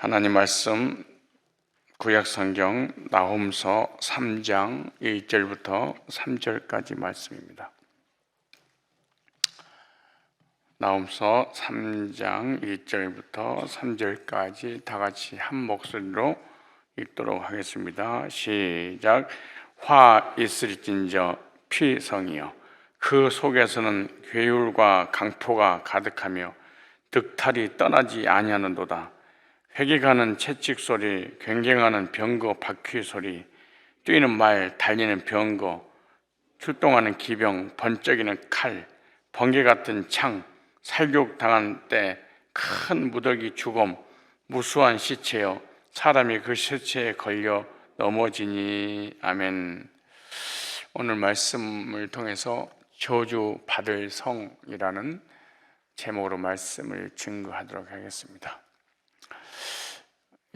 하나님 말씀 구약 성경 나홈서 3장 1절부터 3절까지 말씀입니다. 나홈서 3장 1절부터 3절까지 다 같이 한 목소리로 읽도록 하겠습니다. 시작. 화 있을진저 피성이여 그 속에서는 괴율과 강포가 가득하며 득탈이 떠나지 아니하는도다. 회개가는 채찍 소리, 굉장하는 병거 바퀴 소리, 뛰는 말, 달리는 병거, 출동하는 기병, 번쩍이는 칼, 번개 같은 창, 살육 당한 때 큰 무더기 죽음, 무수한 시체여 사람이 그 시체에 걸려 넘어지니 아멘. 오늘 말씀을 통해서 저주 받을 성이라는 제목으로 말씀을 증거하도록 하겠습니다.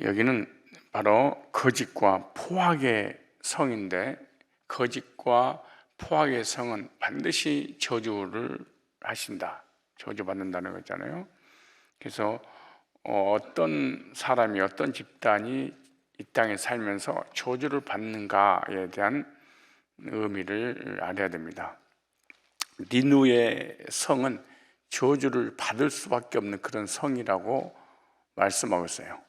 여기는 바로 거짓과 포악의 성인데 거짓과 포악의 성은 반드시 저주를 하신다. 저주 받는다는 거잖아요. 그래서 어, 어떤 사람이 어떤 집단이 이 땅에 살면서 저주를 받는가에 대한 의미를 알아야 됩니다. 니누의 성은 저주를 받을 수밖에 없는 그런 성이라고 말씀하고 있어요.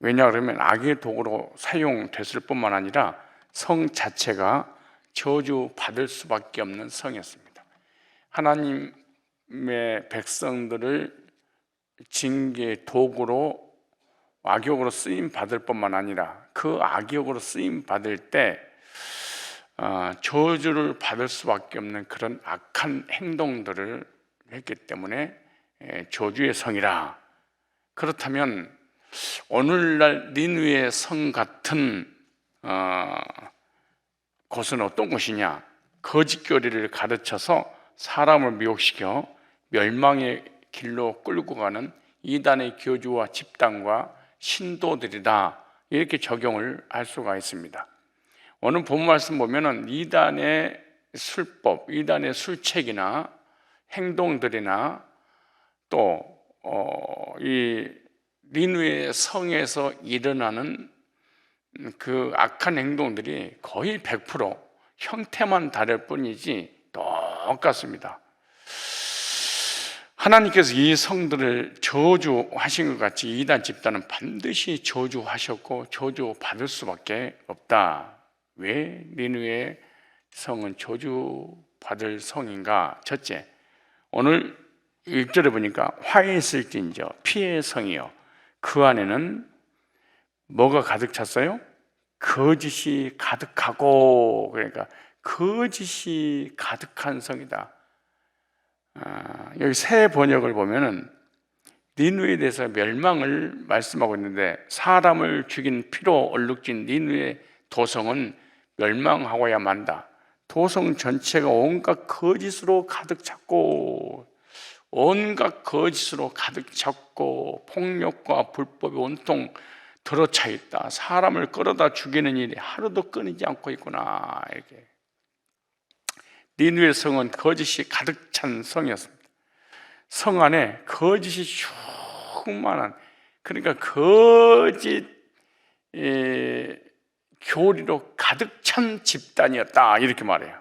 왜냐 그러면 악의 도구로 사용됐을 뿐만 아니라 성 자체가 저주 받을 수밖에 없는 성이었습니다. 하나님의 백성들을 징계 도구로 악역으로 쓰임 받을 뿐만 아니라 그 악역으로 쓰임 받을 때 어, 저주를 받을 수밖에 없는 그런 악한 행동들을 했기 때문에 저주의 성이라. 그렇다면 오늘날 니누의 성 같은 어, 곳은 어떤 곳이냐? 거짓 교리를 가르쳐서 사람을 미혹시켜 멸망의 길로 끌고 가는 이단의 교주와 집단과 신도들이다. 이렇게 적용을 할 수가 있습니다. 오늘 본 말씀 보면은 이단의 술법, 이단의 술책이나 행동들이나 또이 어, 니누의 성에서 일어나는 그 악한 행동들이 거의 100% 형태만 다를 뿐이지 똑같습니다. 하나님께서 이 성들을 저주하신 것 같이 이단 집단은 반드시 저주하셨고 저주 받을 수밖에 없다. 왜 니누의 성은 저주 받을 성인가? 첫째, 오늘 1절에 보니까 화에 있을진저 피의 성이요 그 안에는 뭐가 가득 찼어요? 거짓이 가득하고 그러니까 거짓이 가득한 성이다. 아, 여기 새 번역을 보면은 니누에 대해서 멸망을 말씀하고 있는데 사람을 죽인 피로 얼룩진 니누의 도성은 멸망하고야 만다. 도성 전체가 온갖 거짓으로 가득 찼고 온갖 거짓으로 가득 찼고 폭력과 불법이 온통 들어차 있다. 사람을 끌어다 죽이는 일이 하루도 끊이지 않고 있구나. 이렇게. 니누의 성은 거짓이 가득 찬 성이었습니다. 성 안에 거짓이 충만한 그러니까 거짓 에, 교리로 가득 찬 집단이었다 이렇게 말해요.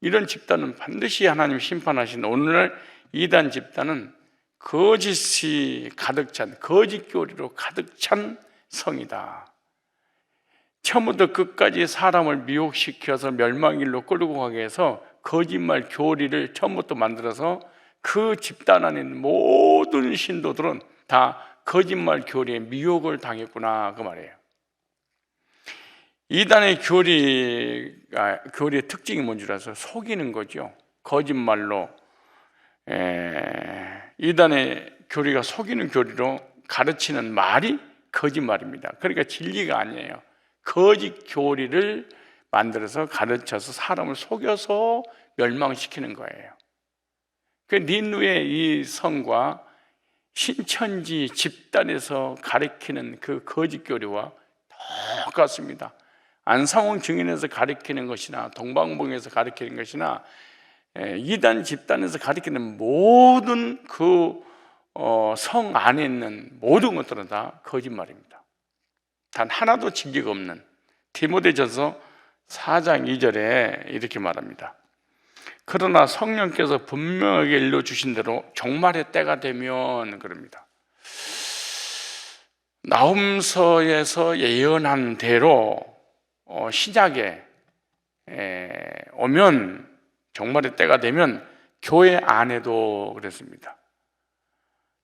이런 집단은 반드시 하나님 심판하신 오늘날 이단 집단은 거짓이 가득 찬 거짓 교리로 가득 찬 성이다. 처음부터 끝까지 사람을 미혹시켜서 멸망일로 끌고 가게 해서 거짓말 교리를 처음부터 만들어서 그 집단 안에 있는 모든 신도들은 다 거짓말 교리에 미혹을 당했구나 그 말이에요. 이단의 교리가 교리의 특징이 뭔지 알아서 속이는 거죠. 거짓말로 에, 이단의 교리가 속이는 교리로 가르치는 말이 거짓말입니다. 그러니까 진리가 아니에요. 거짓 교리를 만들어서 가르쳐서 사람을 속여서 멸망시키는 거예요. 그 닌누의 이 성과 신천지 집단에서 가리키는 그 거짓 교리와 똑같습니다. 안상홍 증인에서 가리키는 것이나 동방봉에서 가리키는 것이나 이단 집단에서 가리키는 모든 그 어, 성 안에 있는 모든 것들은 다 거짓말입니다. 단 하나도 진리가 없는 디모데전서 4장 2절에 이렇게 말합니다. 그러나 성령께서 분명하게 일러 주신 대로 종말의 때가 되면 그럽니다. 나훔서에서 예언한 대로 어, 신약에 에, 오면 종말의 때가 되면 교회 안에도 그랬습니다.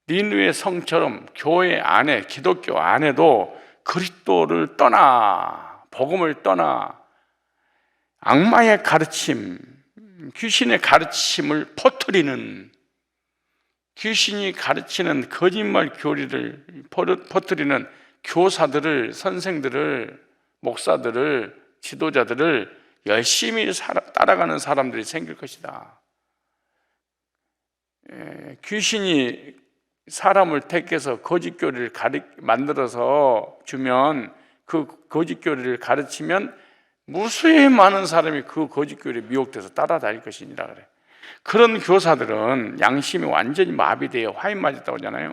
니누의 성처럼 교회 안에 기독교 안에도 그리스도를 떠나 복음을 떠나 악마의 가르침, 귀신의 가르침을 퍼뜨리는 귀신이 가르치는 거짓말 교리를 퍼뜨리는 교사들을 선생들을 목사들을 지도자들을 열심히 따라가는 사람들이 생길 것이다. 예, 귀신이 사람을 택해서 거짓 교리를 가르, 만들어서 주면 그 거짓 교리를 가르치면 무수히 많은 사람이 그 거짓 교리에 미혹돼서 따라다닐 것이니라 그래. 그런 교사들은 양심이 완전히 마비되어 화인 맞았다고 하잖아요.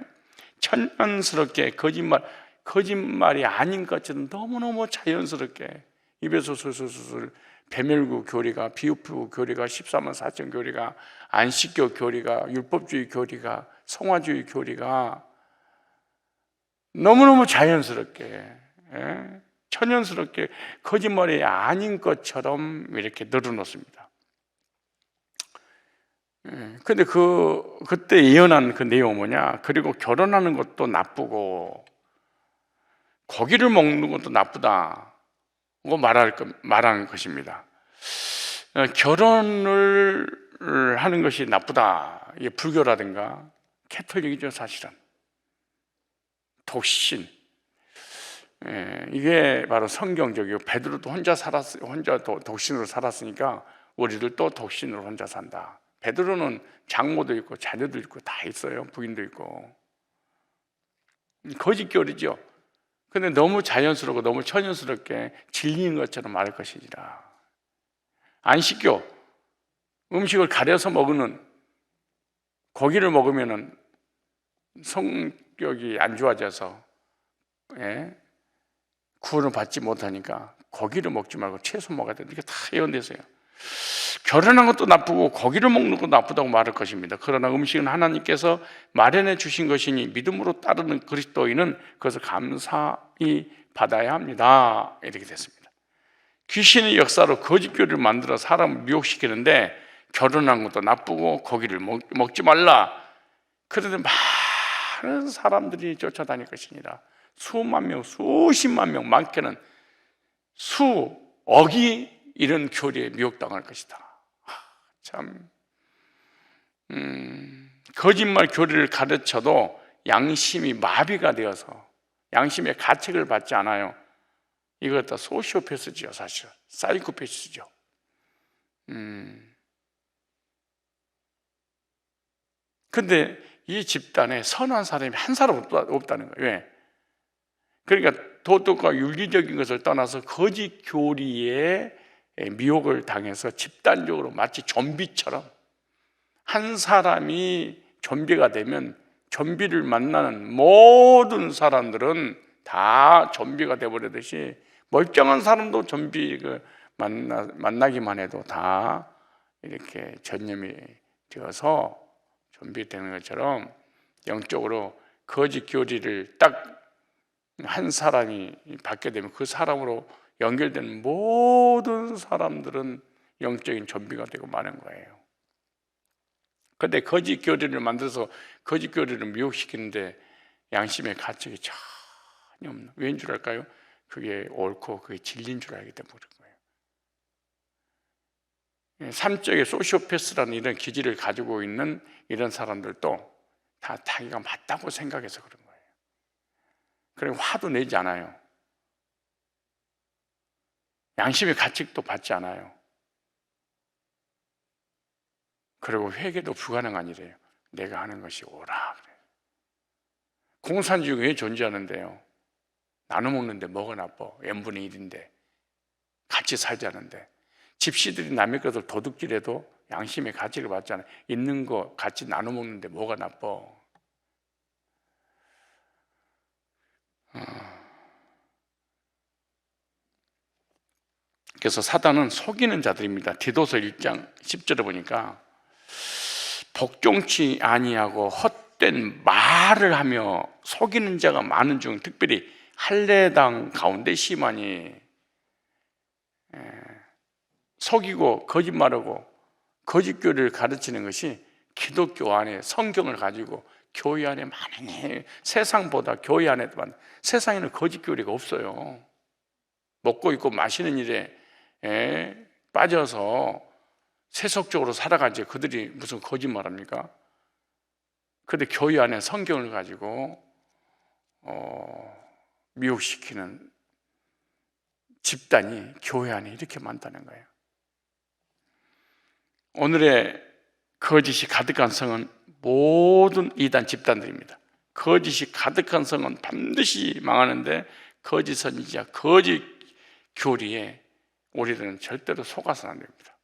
천연스럽게 거짓말, 거짓말이 아닌 것처럼 너무너무 자연스럽게 입에서 술술술 배멸구 교리가 비우프 교리가 13만 4천 교리가 안식교 교리가 율법주의 교리가 성화주의 교리가 너무너무 자연스럽게 예? 천연스럽게 거짓말이 아닌 것처럼 이렇게 늘어놓습니다. 근데 그 그때 예언한 그 내용 뭐냐? 그리고 결혼하는 것도 나쁘고 고기를 먹는 것도 나쁘다. 고 말할 말하는 것입니다. 어, 결혼을 하는 것이 나쁘다. 이게 불교라든가 캐톨릭이죠 사실은. 독신. 예, 이게 바로 성경적이고 베드로도 혼자 살았 혼자 독신으로 살았으니까 우리들 또 독신으로 혼자 산다. 베드로는 장모도 있고 자녀도 있고 다 있어요. 부인도 있고. 거짓교리죠. 근데 너무 자연스럽고 너무 천연스럽게 진리인 것처럼 말할 것이지라. 안식교, 음식을 가려서 먹는 고기를 먹으면은 성격이 안 좋아져서 예? 구원을 받지 못하니까 고기를 먹지 말고 채소 먹어야 된다. 이게 다 예언돼서요. 결혼한 것도 나쁘고 고기를 먹는 것도 나쁘다고 말할 것입니다. 그러나 음식은 하나님께서 마련해 주신 것이니 믿음으로 따르는 그리스도인은 그것을 감사히 받아야 합니다. 이렇게 됐습니다. 귀신의 역사로 거짓교를 만들어 사람을 미혹시키는데 결혼한 것도 나쁘고 고기를 먹, 지 말라. 그런데 많은 사람들이 쫓아다닐 것이니라. 수만 명, 수십만 명, 많게는 수억이 이런 교리에 미혹당할 것이다. 참, 음, 거짓말 교리를 가르쳐도 양심이 마비가 되어서 양심의 가책을 받지 않아요. 이것 다 소시오패스죠, 사실. 사이코패스죠. 음. 근데 이 집단에 선한 사람이 한 사람 없다는 거예요. 왜? 그러니까 도덕과 윤리적인 것을 떠나서 거짓 교리에 미혹을 당해서 집단적으로 마치 좀비처럼 한 사람이 좀비가 되면 좀비를 만나는 모든 사람들은 다 좀비가 되버리듯이 멀쩡한 사람도 좀비 그 만나, 만나기만 해도 다 이렇게 전염이 되어서 좀비 되는 것처럼 영적으로 거짓 교리를 딱 한 사람이 받게 되면 그 사람으로 연결된 모든 사람들은 영적인 좀비가 되고 마는 거예요. 근데 거짓 교리를 만들어서 거짓 교리를 미혹시키는데 양심의 가책이 전혀 없는. 왜인 줄 알까요? 그게 옳고 그게 진리인 줄 알기 때문에 그런 거예요. 삼적의 소시오패스라는 이런 기질을 가지고 있는 이런 사람들도 다 자기가 맞다고 생각해서 그런 거예요. 그리고 화도 내지 않아요. 양심의 가책도 받지 않아요. 그리고 회개도 불가능한 일이에요. 내가 하는 것이. 그래. 공산주의가 왜 존재하는데요? 나눠 먹는데 뭐가 나빠? n분의 1인데 같이 살자는데 집시들이 남의 것을 도둑질해도 양심의 가치를 받잖아요. 있는 거 같이 나눠 먹는데 뭐가 나빠? 그래서 사단은 속이는 자들입니다. 디도서 1장 10절에 보니까 복종치 아니하고 헛된 말을 하며 속이는 자가 많은 중 특별히 할례당 가운데 심하니 예, 속이고 거짓말하고 거짓교를 가르치는 것이 기독교 안에 성경을 가지고 교회 안에 많은 세상보다 교회 많은 세상에는 거짓 교리가 없어요. 먹고 있고 마시는 일에 에 빠져서 세속적으로 살아가지 그들이 무슨 거짓말합니까? 근데 교회 안에 성경을 가지고 어, 미혹시키는 집단이 교회 안에 이렇게 많다는 거예요. 오늘의 거짓이 가득한 성은 모든 이단 집단들입니다. 거짓이 가득한 성은 반드시 망하는데 거짓 선지자, 거짓 교리에 우리들은 절대로 속아서는 안 됩니다.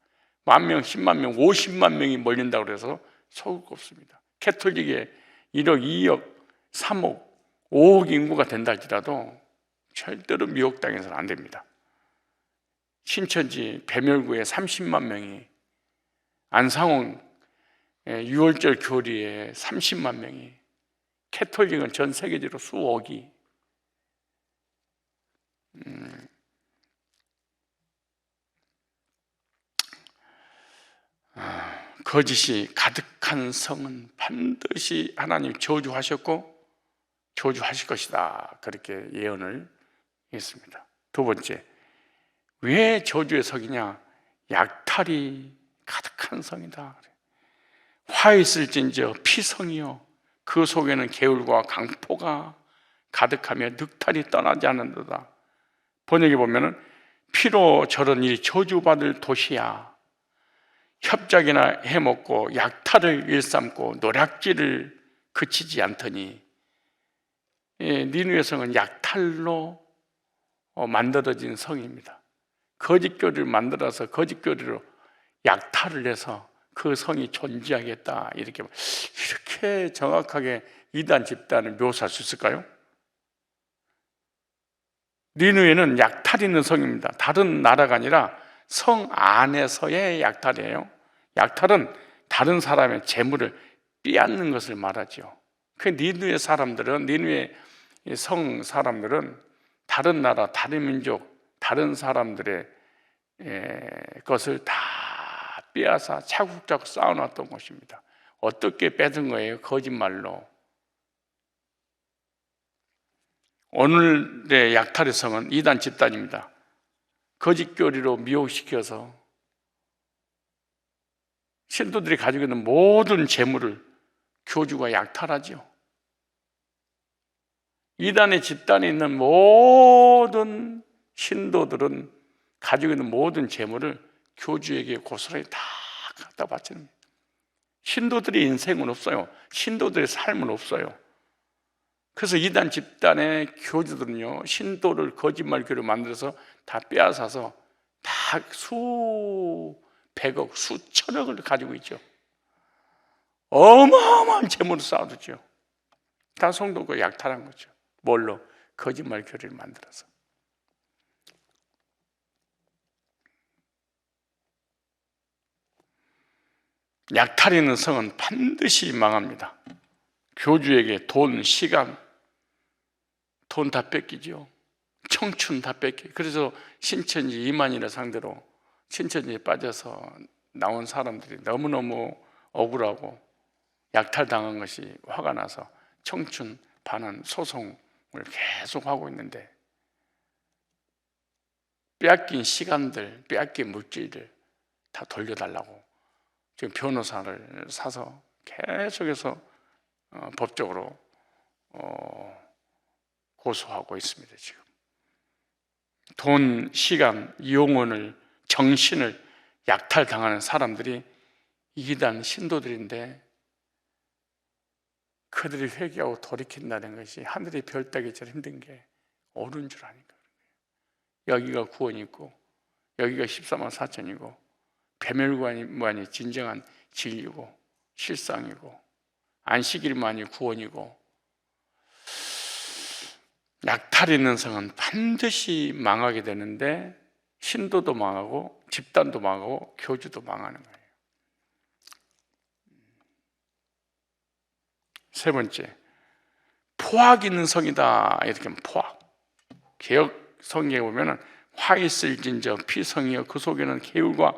만 명, 10만 명, 50만 명이 몰린다고 그래서 속을 거 없습니다. 캐톨릭에 1억, 2억, 3억, 5억 인구가 된다 할지라도 절대로 미혹당해서는 안 됩니다. 신천지 배멸구에 30만 명이 안상홍 6월절 교리에 30만 명이 캐톨릭은 전 세계적으로 수억이 음, 거짓이 가득한 성은 반드시 하나님 저주하셨고 저주하실 것이다 그렇게 예언을 했습니다. 두 번째 왜 저주의 성이냐? 약탈이 가득한 성이다. 화 있을진저 피성이요 그 속에는 개울과 강포가 가득하며 늑탈이 떠나지 않는도다. 번역에 보면은 피로 저런 일이 저주받을 도시야. 협작이나 해먹고 약탈을 일삼고 노략질을 그치지 않더니 예, 니누의 성은 약탈로 어, 만들어진 성입니다. 거짓교리를 만들어서 거짓교리로 약탈을 해서 그 성이 존재하겠다 이렇게 이렇게 정확하게 이단 집단을 묘사할 수 있을까요? 니누에는 약탈 있는 성입니다. 다른 나라가 아니라 성 안에서의 약탈이에요. 약탈은 다른 사람의 재물을 빼앗는 것을 말하죠. 그 니누의 사람들은 니누의 성 사람들은 다른 나라, 다른 민족, 다른 사람들의 것을 다 빼앗아 차곡차곡 쌓아놨던 것입니다. 어떻게 뺏은 거예요? 거짓말로. 오늘의 약탈의 성은 이단 집단입니다. 거짓 교리로 미혹시켜서 신도들이 가지고 있는 모든 재물을 교주가 약탈하죠. 이단의 집단에 있는 모든 신도들은 가지고 있는 모든 재물을 교주에게 고스란히 다 갖다 바치는 신도들의 인생은 없어요. 신도들의 삶은 없어요. 그래서 이단 집단의 교주들은요, 신도를 거짓말 교를 만들어서 다 빼앗아서 다 수 백억, 수천억을 가지고 있죠. 어마어마한 재물을 쌓아두죠. 다 성도가 약탈한 거죠. 뭘로? 거짓말 교리를 만들어서. 약탈 있는 성은 반드시 망합니다. 교주에게 돈, 시간, 돈 다 뺏기죠. 청춘 다 뺏기. 그래서 신천지 이만이라 상대로 신천지에 빠져서 나온 사람들이 너무너무 억울하고 약탈당한 것이 화가 나서 청춘 반환 소송을 계속 하고 있는데 빼앗긴 시간들, 빼앗긴 물질들 다 돌려달라고 지금 변호사를 사서 계속해서 어, 법적으로 어, 고소하고 있습니다. 지금 돈, 시간, 영혼을, 정신을 약탈당하는 사람들이 이단 신도들인데 그들이 회개하고 돌이킨다는 것이 하늘의 별 따기처럼 힘든 게 옳은 줄 아니까 여기가 구원이 있고 여기가 14만 4천이고 배멸관이 진정한 진리고 실상이고 안식일만이 구원이고 약탈 있는 성은 반드시 망하게 되는데 신도도 망하고 집단도 망하고 교주도 망하는 거예요. 세 번째, 포악 있는 성이다 이렇게 하면 포악. 개혁 성경에 보면은 화 있을 진저 피성이여 그 속에는 개울과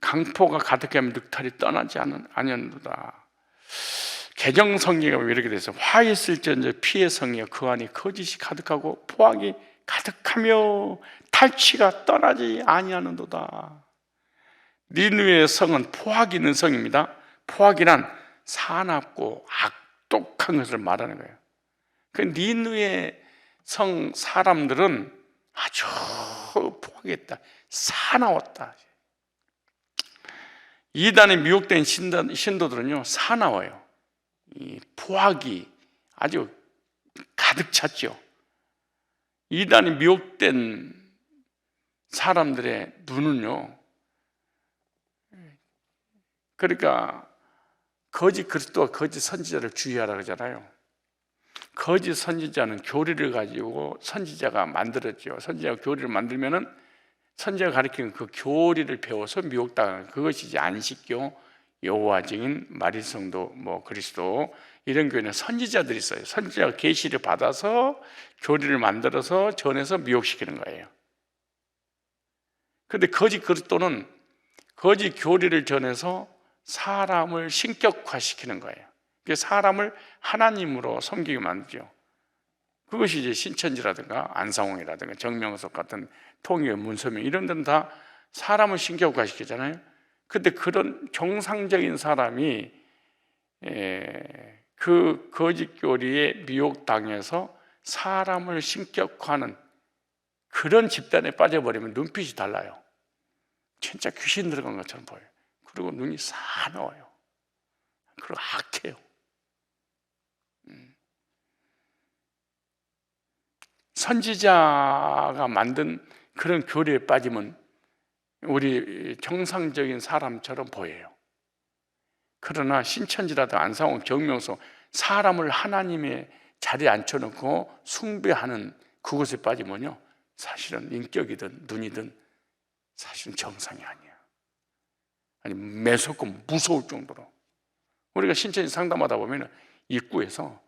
강포가 가득하면 늑탈이 떠나지 않은 아니었도다. 개정 성경에 보면 이렇게 돼서 화 있을 진저 피의 성이여 그 안에 거짓이 가득하고 포악이 가득하며 탈취가 떠나지 아니하는도다. 니누의 성은 포악이 있는 성입니다. 포악이란 사납고 악독한 것을 말하는 거예요. 그 니누의 성 사람들은 아주 포악했다. 사나웠다. 이단에 미혹된 신도, 신도들은요, 사나워요. 이 포악이 아주 가득 찼죠. 이단에 미혹된 사람들의 눈은요, 그러니까 거짓 그리스도와 거짓 선지자를 주의하라 그러잖아요. 거짓 선지자는 교리를 가지고 선지자가 만들었죠. 선지자가 교리를 만들면은 선지자가 가르치는 그 교리를 배워서 미혹당하는 그것이 안식교, 여호와 증인, 마리성도, 뭐 그리스도 이런 교회는 선지자들이 있어요. 선지자가 계시를 받아서 교리를 만들어서 전해서 미혹시키는 거예요. 근데 거짓 그리스도는 거짓 교리를 전해서 사람을 신격화시키는 거예요. 사람을 하나님으로 섬기게 만들죠. 그것이 이제 신천지라든가 안상홍이라든가 정명석 같은 통일 문서명 이런 데는 다 사람을 신격화시키잖아요. 근데 그런 정상적인 사람이 그 거짓 교리에 미혹당해서 사람을 신격화하는 그런 집단에 빠져버리면 눈빛이 달라요. 진짜 귀신 들어간 것처럼 보여요. 그리고 눈이 사나워요. 그리고 악해요. 선지자가 만든 그런 교리에 빠지면 우리 정상적인 사람처럼 보여요. 그러나 신천지라든 안상홍, 정명소 사람을 하나님의 자리에 앉혀놓고 숭배하는 그것에 빠지면요 사실은 인격이든 눈이든 사실은 정상이 아니야. 아니 매섭고 무서울 정도로 우리가 신천지 상담하다 보면 입구에서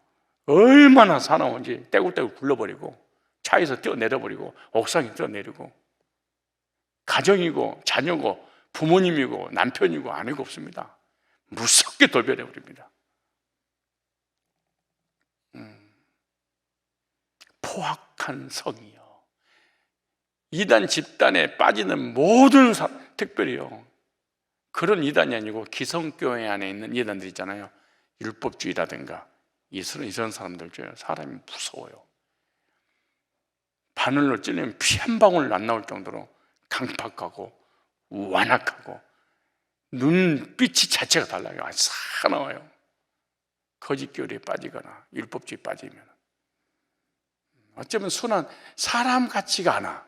얼마나 사나운지 떼굴떼굴 굴러버리고 차에서 뛰어내려버리고 옥상에 뛰어내리고 가정이고 자녀고 부모님이고 남편이고 아내가 없습니다. 무섭게 돌변해 버립니다. 음, 포악한 성이요. 이단 집단에 빠지는 모든 사, 특별히요. 그런 이단이 아니고 기성교회 안에 있는 이단들 있잖아요. 율법주의라든가 이런 사람들 중에 사람이 무서워요. 바늘로 찔리면 피 한 방울 안 나올 정도로 강팍하고 완악하고 눈빛이 자체가 달라요. 아주 사나워요. 거짓 교리에 빠지거나 율법주의에 빠지면 어쩌면 순한 사람 같지가 않아.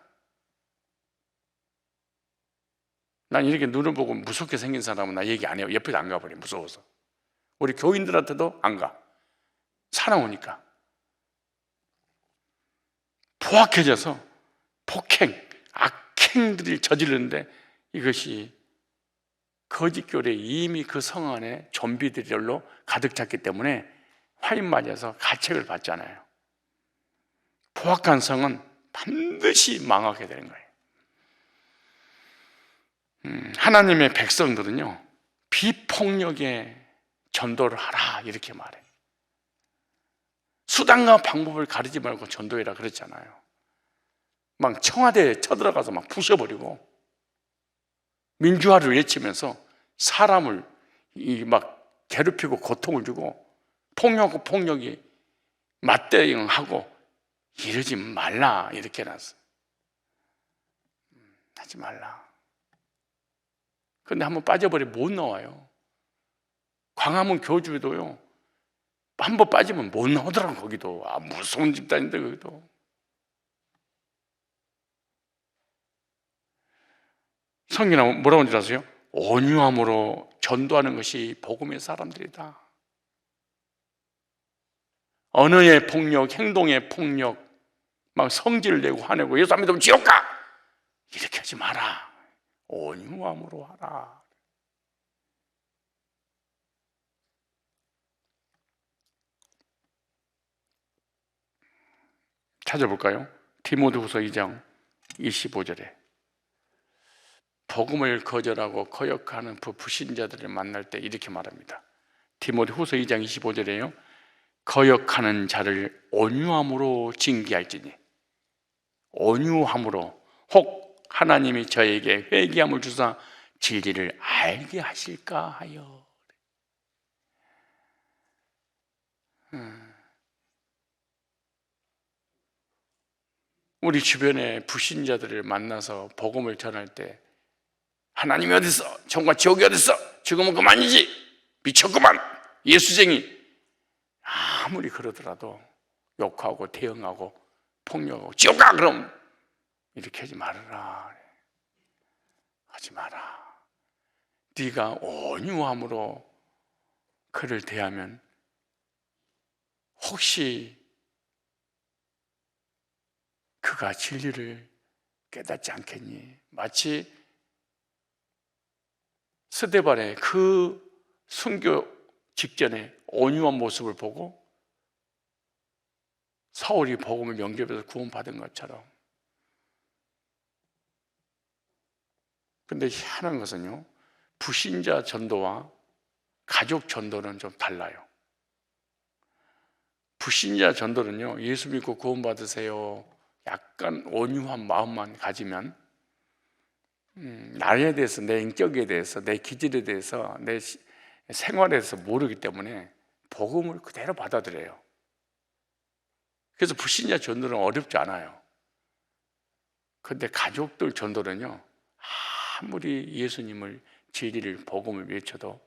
난 이렇게 눈을 보고 무섭게 생긴 사람은 나 얘기 안 해요. 옆에 안 가버려. 무서워서. 우리 교인들한테도 안 가. 사나우니까. 포악해져서 폭행, 악행들이 저지르는데 이것이 거짓 교례 이미 그 성 안에 좀비들로 가득 찼기 때문에 화인 맞아서 가책을 받잖아요. 포악한 성은 반드시 망하게 되는 거예요. 음, 하나님의 백성들은요 비폭력의 전도를 하라 이렇게 말해요. 수단과 방법을 가리지 말고 전도해라 그랬잖아요. 막 청와대에 쳐들어가서 막 부셔버리고 민주화를 외치면서 사람을 막 괴롭히고 고통을 주고 폭력하고 폭력이 맞대응하고 이러지 말라 이렇게 해놨어. 음, 하지 말라. 근데 한번 빠져버리면 못 나와요. 광화문 교주도요. 한 번 빠지면 못 나오더라고 거기도 아 무서운 집단인데 거기도 성경에 뭐라고 하는지 아세요? 온유함으로 전도하는 것이 복음의 사람들이다 언어의 폭력, 행동의 폭력 막 성질을 내고 화내고 예수 안 믿으면 지옥 가! 이렇게 하지 마라. 온유함으로 하라. 찾아볼까요? 디모데후서 2장 25절에 복음을 거절하고 거역하는 그 불신자들을 만날 때 이렇게 말합니다. 디모데후서 2장 25절에요. 거역하는 자를 온유함으로 징계할지니 온유함으로 혹 하나님이 저에게 회개함을 주사 진리를 알게 하실까 하여 음. 우리 주변에 불신자들을 만나서 복음을 전할 때 하나님이 있어? 정말 지옥이 어디 있어? 지금은 그만이지 미쳤구만 예수쟁이 아무리 그러더라도 욕하고 대응하고 폭력하고 지옥 가 그럼 이렇게 하지 말아라 하지 마라 네가 온유함으로 그를 대하면 혹시 그가 진리를 깨닫지 않겠니? 마치 스데반의 그 순교 직전에 온유한 모습을 보고 사울이 복음을 영접해서 구원받은 것처럼 근데 희한한 것은요 불신자 전도와 가족 전도는 좀 달라요 불신자 전도는요 예수 믿고 구원받으세요 약간 온유한 마음만 가지면 음, 나에 대해서 내 인격에 대해서 내 기질에 대해서 내 시- 생활에 대해서 모르기 때문에 복음을 그대로 받아들여요. 그래서 불신자 전도는 어렵지 않아요. 근데 가족들 전도는요, 아무리 예수님을 진리를 복음을 외쳐도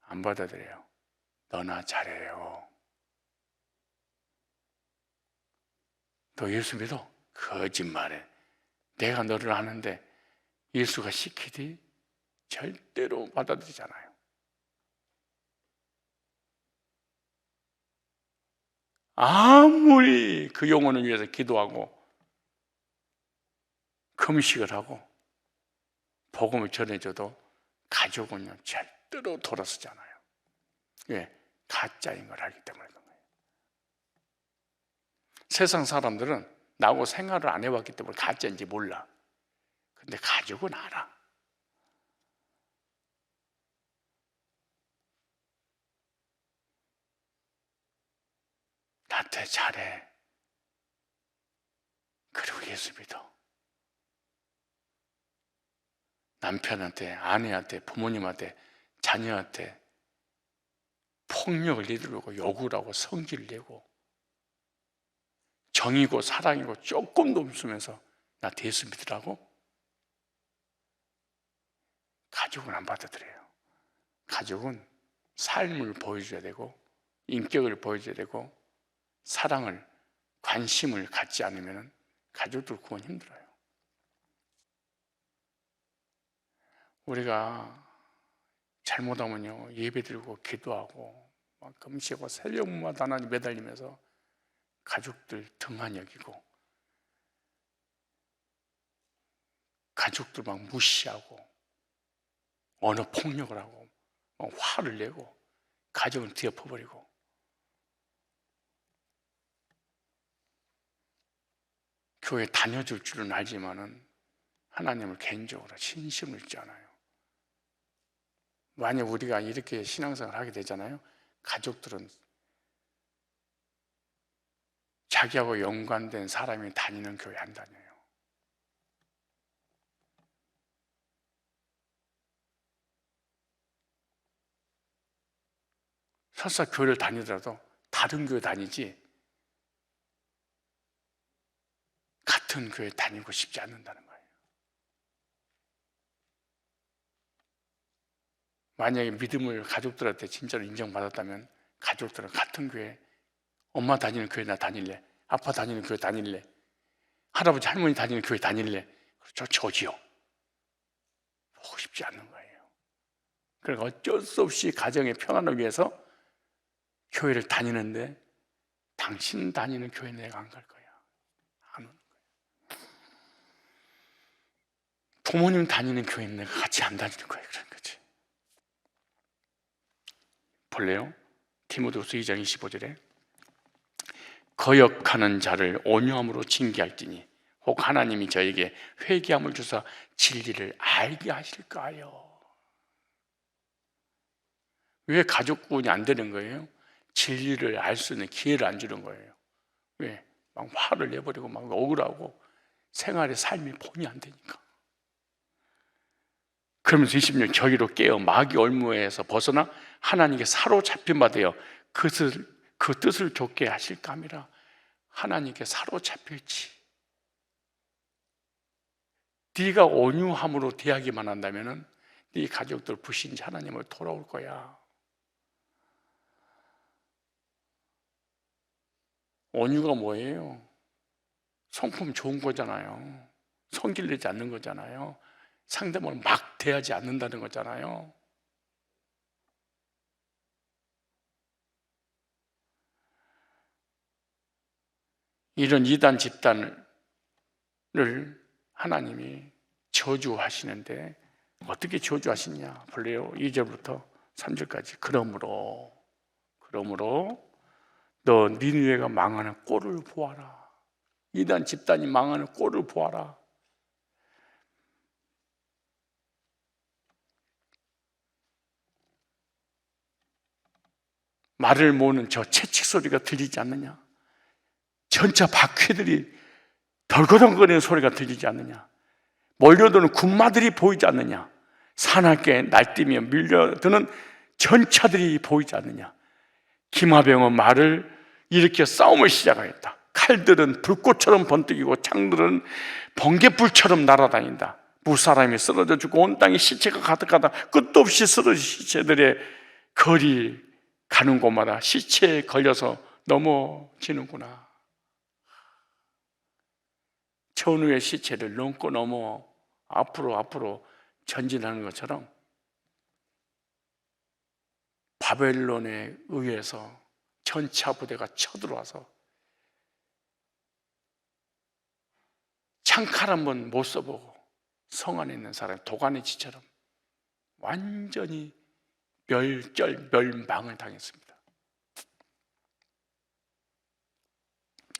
안 받아들여요. 너나 잘해요. 너 예수 믿어? 거짓말해. 내가 너를 아는데 예수가 시키디 절대로 받아들이잖아요. 아무리 그 영혼을 위해서 기도하고 금식을 하고 복음을 전해줘도 가족은요 절대로 돌아서잖아요. 왜? 가짜인 걸 알기 때문에 그런 거예요. 세상 사람들은 나하고 생활을 안 해봤기 때문에 가짜인지 몰라. 근데 가족은 알아. 나한테 잘해. 그리고 예수 믿어. 남편한테, 아내한테, 부모님한테, 자녀한테 폭력을 내두르고 욕을 하고 성질을 내고 정이고 사랑이고 조금도 없으면서 나 예수 믿으라고? 가족은 안 받아들여요. 가족은 삶을 보여줘야 되고 인격을 보여줘야 되고 사랑을 관심을 갖지 않으면 가족들 구원 힘들어요. 우리가 잘못하면요 예배 드리고 기도하고 막 금식하고 새벽마다 하나님 매달리면서 가족들 등한 여기고 가족들 막 무시하고 언어 폭력을 하고 막 화를 내고 가정을 뒤엎어버리고 교회 다녀줄 줄은 알지만은 하나님을 개인적으로 신심을 있지 않아요. 만약 우리가 이렇게 신앙생활을 하게 되잖아요. 가족들은 자기하고 연관된 사람이 다니는 교회 안 다녀요. 설사 교회를 다니더라도 다른 교회 다니지 같은 교회 다니고 싶지 않는다는 거예요. 만약에 믿음을 가족들한테 진짜로 인정받았다면 가족들은 같은 교회 엄마 다니는 교회 나 다닐래? 아빠 다니는 교회 다닐래? 할아버지 할머니 다니는 교회 다닐래? 저 저지요. 보고 싶지 않는 거예요. 그러니까 어쩔 수 없이 가정의 평안을 위해서 교회를 다니는데 당신 다니는 교회 내가 안 갈 거야. 안 오는 거야. 부모님 다니는 교회는 내가 같이 안 다니는 거예요. 거지. 볼래요? 디모데후서 2장 25절에 거역하는 자를 온유함으로 징계할지니 혹 하나님이 저에게 회개함을 주사 진리를 알게 하실까요? 왜 가족 구원이 안 되는 거예요? 진리를 알 수 있는 기회를 안 주는 거예요. 왜? 막 화를 내버리고 막 억울하고 생활의 삶이 본이 안 되니까. 그러면서 20년 저희로 깨어 마귀 올무에서 벗어나 하나님께 사로잡힌 바 되어 그 뜻을, 그 뜻을 좋게 하실까 함이라 하나님께 사로잡힐지 네가 온유함으로 대하기만 한다면은 네 가족들 불신지 하나님을 돌아올 거야. 온유가 뭐예요? 성품 좋은 거잖아요. 성질 내지 않는 거잖아요. 상대방을 막 대하지 않는다는 거잖아요. 이런 이단 집단을 하나님이 저주하시는데 어떻게 저주하시냐? 볼래요? 2절부터 3절까지. 그러므로 그러므로 너 니느웨가 망하는 꼴을 보아라. 이단 집단이 망하는 꼴을 보아라. 말을 모는 저 채찍 소리가 들리지 않느냐? 전차 바퀴들이 덜거덩거리는 소리가 들리지 않느냐? 몰려드는 군마들이 보이지 않느냐? 산악계 날뛰며 밀려드는 전차들이 보이지 않느냐? 김하병은 말을 일으켜 싸움을 시작하였다. 칼들은 불꽃처럼 번뜩이고 창들은 번개불처럼 날아다닌다. 무사람이 쓰러져 죽고 온 땅에 시체가 가득하다. 끝도 없이 쓰러진 시체들의 거리 가는 곳마다 시체에 걸려서 넘어지는구나. 천우의 시체를 넘고 넘어 앞으로 앞으로 전진하는 것처럼 바벨론에 의해서 전차 부대가 쳐들어와서 창칼 한번 못 써보고 성 안에 있는 사람 도가니지처럼 완전히 멸절 멸망을 당했습니다.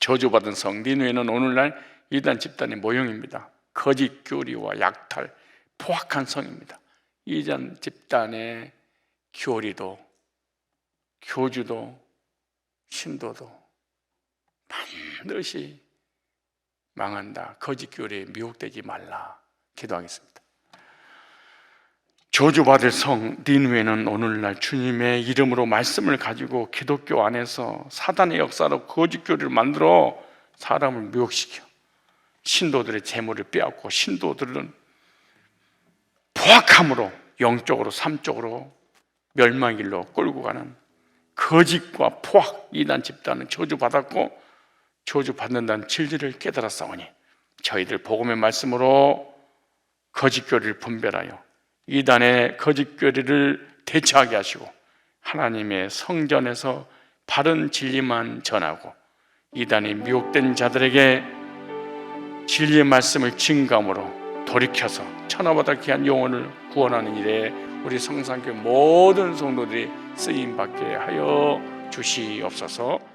저주받은 성 니누에는 오늘날 이단 집단의 모형입니다. 거짓 교리와 약탈, 포악한 성입니다. 이단 집단의 교리도 교주도 신도도 반드시 망한다. 거짓 교리에 미혹되지 말라. 기도하겠습니다. 저주받을 성 니누에는 오늘날 주님의 이름으로 말씀을 가지고 기독교 안에서 사단의 역사로 거짓 교리를 만들어 사람을 미혹시켜. 신도들의 재물을 빼앗고 신도들은 포악함으로 영적으로 삼적으로 멸망 길로 끌고 가는 거짓과 포악 이단 집단은 저주받았고 저주받는다는 진리를 깨달았사오니 저희들 복음의 말씀으로 거짓 교리를 분별하여 이단의 거짓 교리를 대처하게 하시고 하나님의 성전에서 바른 진리만 전하고 이단이 미혹된 자들에게 진리의 말씀을 증감으로 돌이켜서 천하보다 귀한 영혼을 구원하는 일에 우리 성산교 모든 성도들이 쓰임 받게 하여 주시옵소서.